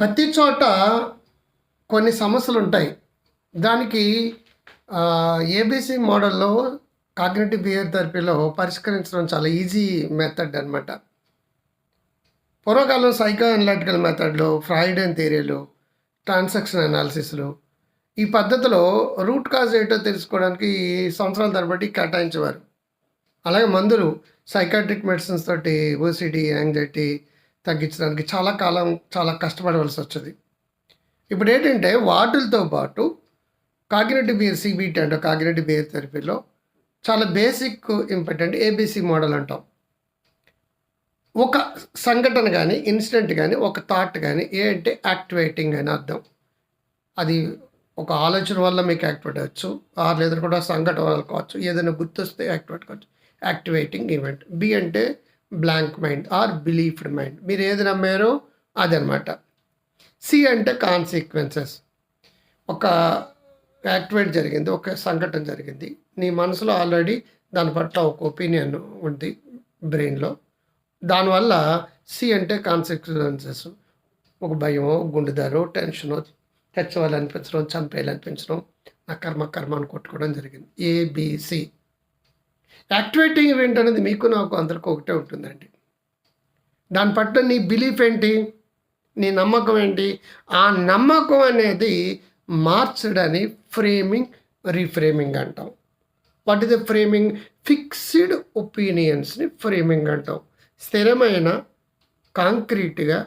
ప్రతి చోట కొన్ని సమస్యలు ఉంటాయి. దానికి ఏబీసీ మోడల్లో కాగ్నేటివ్ బిహేవియర్ థెరపీలో పరిష్కరించడం చాలా ఈజీ మెథడ్ అనమాట పూర్వకాలం సైకో అనలాటికల్ మెథడ్లో ఫ్రాయిడన్ థియరీలు ట్రాన్సాక్షన్ అనాలిసిస్లు ఈ పద్ధతిలో రూట్ కాజ్ ఏంటో తెలుసుకోవడానికి సంవత్సరాల తరబడి కేటాయించేవారు. అలాగే మందులు సైకాట్రిక్ మెడిసిన్స్ తోటి ఓసిడి యాంగ్జైటీ తగ్గించడానికి చాలా కాలం చాలా కష్టపడవలసి వచ్చింది. ఇప్పుడు ఏంటంటే వాటిలతో పాటు కాగ్నేటివ్ బిహేర్ సిబిటి అంటే కాగ్నేటివ్ బిహేర్ థెరపీలో చాలా బేసిక్ ఇంపార్టెంట్ ఏబీసీ మోడల్ అంటాం. ఒక సంఘటన కానీ ఇన్సిడెంట్ కానీ ఒక థాట్ కానీ ఏ అంటే యాక్టివేటింగ్ అని అర్థం. అది ఒక ఆలోచన వల్ల మీకు యాక్టివేట్ అవ్వచ్చు ఆర్ లేదా కూడా సంఘటన వల్ల కావచ్చు ఏదైనా గుర్తొస్తే యాక్టివేట్ కావచ్చు. Activating event. బి అంటే blank mind or believed mind మీరు ఏది నమ్మారో అదనమాట సి అంటే కాన్సిక్వెన్సెస్ ఒక యాక్టివేట్ జరిగింది ఒక సంఘటన జరిగింది. నీ మనసులో ఆల్రెడీ దాని పట్ల ఒక ఒపీనియన్ ఉంది బ్రెయిన్లో దానివల్ల సి అంటే కాన్సిక్వెన్సెస్ ఒక భయమో గుండెదారో టెన్షనో తెచ్చవాలి అనిపించడం నా కర్మ కర్మ అని కొట్టుకోవడం జరిగింది. ఏబిసి యాక్టివేటింగ్ ఈవెంట్ అనేది మీకు నాకు అందరికీ ఒకటే ఉంటుందండి. దాని పట్ల నీ బిలీఫ్ ఏంటి? నీ నమ్మకం ఏంటి? ఆ నమ్మకం అనేది మార్చడని ఫ్రేమింగ్ రీఫ్రేమింగ్ అంటాం. What is the framing? Fixed ఒపీనియన్స్ని framing అంటాం. స్థిరమైన కాంక్రీట్గా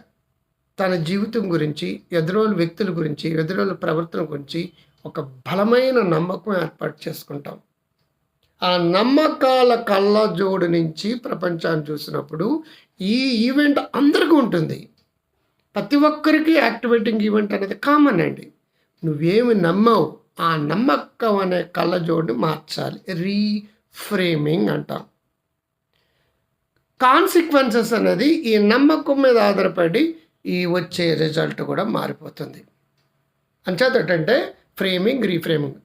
తన జీవితం గురించి ఎదురోళ్ళ వ్యక్తుల గురించి ఎదురోళ్ళ ప్రవర్తన గురించి ఒక బలమైన నమ్మకం ఏర్పాటు చేసుకుంటాం. ఆ నమ్మకాల కళ్ళజోడు నుంచి ప్రపంచాన్ని చూసినప్పుడు ఈ ఈవెంట్ అందరికీ ఉంటుంది. ప్రతి ఒక్కరికి యాక్టివేటింగ్ ఈవెంట్ అనేది కామన్ అండి. నువ్వేమి నమ్మవు ఆ నమ్మకం అనే కళ్ళజోడిని మార్చాలి. రీఫ్రేమింగ్ అంటాం. కాన్సిక్వెన్సెస్ అనేది ఈ నమ్మకం మీద ఆధారపడి ఈ వచ్చే రిజల్ట్ కూడా మారిపోతుంది. అంచేత ఫ్రేమింగ్ రీఫ్రేమింగ్.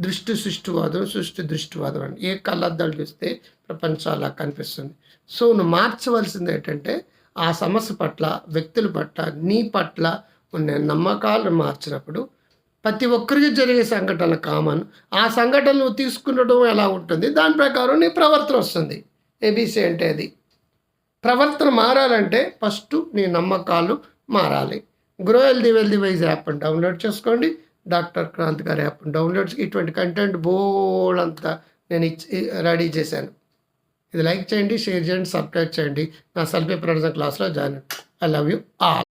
దృష్టి సృష్టివాదం సృష్టి దృష్టివాదం అని. ఏ కళ్ళద్దాలు చూస్తే ప్రపంచం అలా కనిపిస్తుంది. సో నువ్వు మార్చవలసింది ఏంటంటే ఆ సమస్య పట్ల వ్యక్తుల పట్ల నీ పట్ల ఉన్న నమ్మకాలను మార్చినప్పుడు ప్రతి ఒక్కరికి జరిగే సంఘటన కామన్. ఆ సంఘటనలు నువ్వు తీసుకునడం ఎలా ఉంటుంది? దాని ప్రకారం నీ ప్రవర్తన వస్తుంది. ఏబీసీ అంటే అది. ప్రవర్తన మారాలంటే ఫస్ట్ నీ నమ్మకాలు మారాలి. Grow healthy wealthy wise app download చేసుకోండి. డాక్టర్ క్రాంత్ గారి యాప్. డౌన్లోడ్స్కి ఇటువంటి కంటెంట్ బోల్ అంతా నేను ఇచ్చి రెడీ చేశాను. ఇది లైక్ చేయండి షేర్ చేయండి సబ్స్క్రైబ్ చేయండి. నా సెల్ఫీ ప్రొడక్షన్ క్లాస్లో join I love you all.